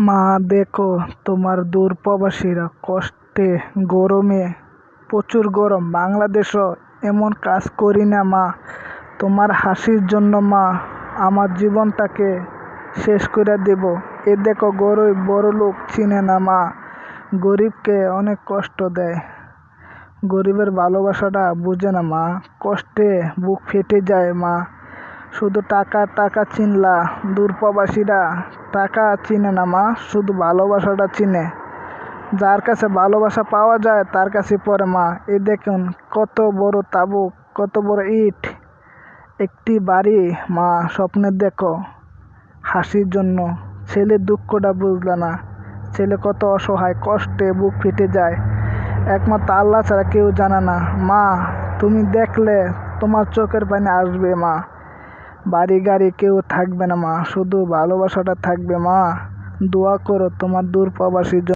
মা, দেখো, তোমার দূর প্রবাসীরা কষ্টে, গরমে, প্রচুর গরম। বাংলাদেশও এমন কাজ করি না, মা। তোমার হাসির জন্য, মা, আমার জীবনটাকে শেষ করে দেব। এ দেখো গরিব বড়লোক চিনে না, মা। গরিবকে অনেক কষ্ট দেয়। গরিবের ভালোবাসাটা বুঝে না, মা। কষ্টে বুক ফেটে যায়, মা। শুধু টাকা টাকা চিনলা। দূর প্রবাসীরা টাকা চিনে না মা, শুধু ভালোবাসাটা চিনে। যার কাছে ভালোবাসা পাওয়া যায়, তার কাছে পরে মা। এ দেখুন, কত বড় তাবুক, কত বড় ইট। একটি বাড়ি, মা, স্বপ্নে দেখো। হাসির জন্য। ছেলে দুঃখটা বুঝলে না। ছেলে কত অসহায়, কষ্টে বুক ফেটে যায়। একমাত্র আল্লাহ ছাড়া কেউ জানে না। মা, তুমি দেখলে তোমার চোখের পানি আসবে মা। বাড়ি গাড়ি কেউ থাকবে না মা, শুধু ভালোবাসাটা থাকবে মা। দোয়া করো তোমার দূর প্রবাসীর জন্য